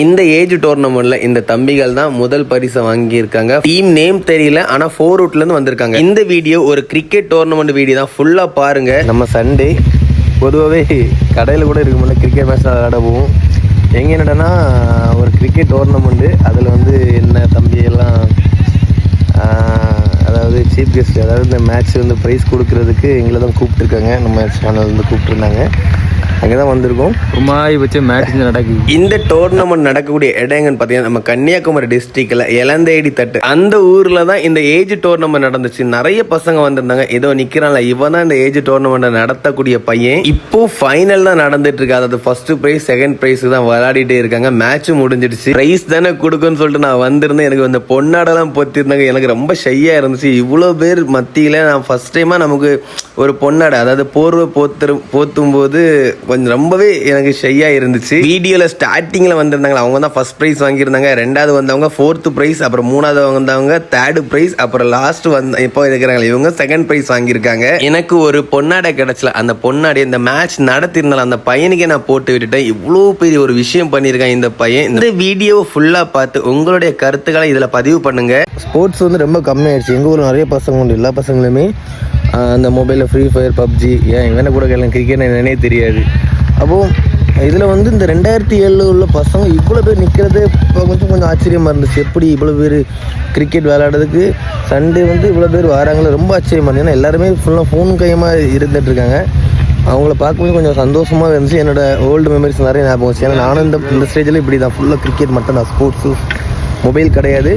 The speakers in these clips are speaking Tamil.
இந்த ஏஜ் டோர்னமெண்ட்ல இந்த தம்பிகள் தான் முதல் பரிசை வாங்கியிருக்காங்க. டீம் நேம் தெரியல ஆனா ஃபோர் ரூட்ல இருந்து வந்திருக்காங்க. இந்த வீடியோ ஒரு கிரிக்கெட் டோர்னமெண்ட் வீடியோ தான். ஃபுல்லா பாருங்க. நம்ம சண்டே பொதுவாகவே கடையில் கூட இருக்க முடியல கிரிக்கெட் மேட்ச் விளையாட போவோம் எங்கே என்னடனா ஒரு கிரிக்கெட் டோர்னமெண்ட்டு அதில் வந்து என்ன தம்பி எல்லாம் அதாவது சீஃப் கெஸ்ட் அதாவது இந்த மேட்ச் வந்து ப்ரைஸ் கொடுக்கறதுக்கு எங்களை தான் கூப்பிட்டுருக்காங்க. நம்ம சேனல் வந்து கூப்பிட்டுருந்தாங்க. அங்கே தான் வந்திருக்கோம். மாதிரி வச்சு மேட்ச் நடக்குது. இந்த டோர்னமெண்ட் நடக்கக்கூடிய இடங்கன்னு பார்த்தீங்கன்னா நம்ம கன்னியாகுமரி டிஸ்ட்ரிக்ட்ல இளந்தேடி தட்டு. அந்த ஊர்ல தான் இந்த ஏஜ் டோர்னமெண்ட் நடந்துச்சு. நிறைய பசங்க வந்திருந்தாங்க. ஏதோ நிக்கிறான்ல. இவன் தான் இந்த ஏஜ் டோர்னமெண்ட் நடத்தக்கூடிய பையன். இப்போ ஃபைனல் தான் நடந்துட்டு இருக்கு. அதாவது ஃபர்ஸ்ட் பிரைஸ் செகண்ட் பிரைஸ் தான் விளையாடிட்டே இருக்காங்க. மேட்ச் முடிஞ்சிடுச்சு. பிரைஸ் தானே கொடுக்குன்னு சொல்லிட்டு நான் வந்திருந்தேன். எனக்கு அந்த பொன்னாடெல்லாம் பொத்திருந்தாங்க. எனக்கு ரொம்ப ஷையா இருந்துச்சு. இவ்வளோ பேர் மத்தியில நான் ஃபர்ஸ்ட் டைமா நமக்கு ஒரு பொன்னாடை அதாவது போர்வை போத்து போத்தும் போது கொஞ்சம் ரொம்பவே எனக்கு ஷையா இருந்துச்சு. வீடியோல ஸ்டார்டிங்ல வந்திருந்தாங்க. அவங்க தான் ஃபர்ஸ்ட் ப்ரைஸ் வாங்கியிருந்தாங்க. ரெண்டாவது வந்தவங்க ஃபோர்த்து ப்ரைஸ் அப்புறம் மூணாவது வந்தவங்க தேர்டு ப்ரைஸ் அப்புறம் லாஸ்ட் வந்து இப்போ இருக்கிறாங்க இவங்க செகண்ட் ப்ரைஸ் வாங்கியிருக்காங்க. எனக்கு ஒரு பொன்னாடை கிடைச்சல. அந்த பொன்னாடை இந்த மேட்ச் நடத்திருந்தாலும் அந்த பையனுக்கே நான் போட்டு விட்டுட்டேன். இவ்வளோ பெரிய ஒரு விஷயம் பண்ணியிருக்கேன் இந்த பையன். இந்த வீடியோவை ஃபுல்லாக பார்த்து உங்களுடைய கருத்துக்களை இதில் பதிவு பண்ணுங்க. ஸ்போர்ட்ஸ் வந்து ரொம்ப கம்மியாயிடுச்சு. எங்கள் ஊரில் நிறைய பசங்க உண்டு. எல்லா பசங்களுமே அந்த மொபைலில் ஃப்ரீ ஃபயர் பப்ஜி ஏன் இவனை கூட கேளுங்க கிரிக்கெட் என்னன்னே தெரியாது. அப்போது இதில் வந்து இந்த ரெண்டாயிரத்தி ஏழில் உள்ள பசங்க இவ்வளோ பேர் நிற்கிறது இப்போ கொஞ்சம் கொஞ்சம் ஆச்சரியமாக இருந்துச்சு. எப்படி இவ்வளோ பேர் கிரிக்கெட் விளையாடுறதுக்கு சண்டே வந்து இவ்வளோ பேர் வராங்களே ரொம்ப ஆச்சரியமாக இருந்துச்சு. ஏன்னா எல்லாருமே ஃபுல்லாக ஃபோன் கையமாக இருந்துகிட்ருக்காங்க அவங்கள பார்க்கும்போது கொஞ்சம் சந்தோஷமாக இருந்துச்சு. என்னோட ஓல்டு மெமரிஸ் நிறைய ஞாபகம் வச்சு ஏன்னா நானும் இந்த இந்த ஸ்டேஜில் இப்படி தான் ஃபுல்லாக கிரிக்கெட் மட்டும் தான் ஸ்போர்ட்ஸு மொபைல் கிடையாது.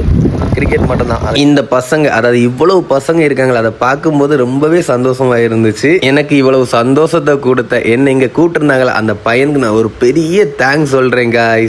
கிரிக்கெட் மட்டும்தான். இந்த பசங்க அதாவது இவ்வளவு பசங்க இருக்காங்களா அதை பார்க்கும்போது ரொம்பவே சந்தோஷமா இருந்துச்சு. எனக்கு இவ்வளவு சந்தோஷத்தை கொடுத்த என்ன இங்க கூட்டிருந்தாங்களா அந்த பையனுக்கு நான் ஒரு பெரிய தேங்க்ஸ் சொல்றேன் guys.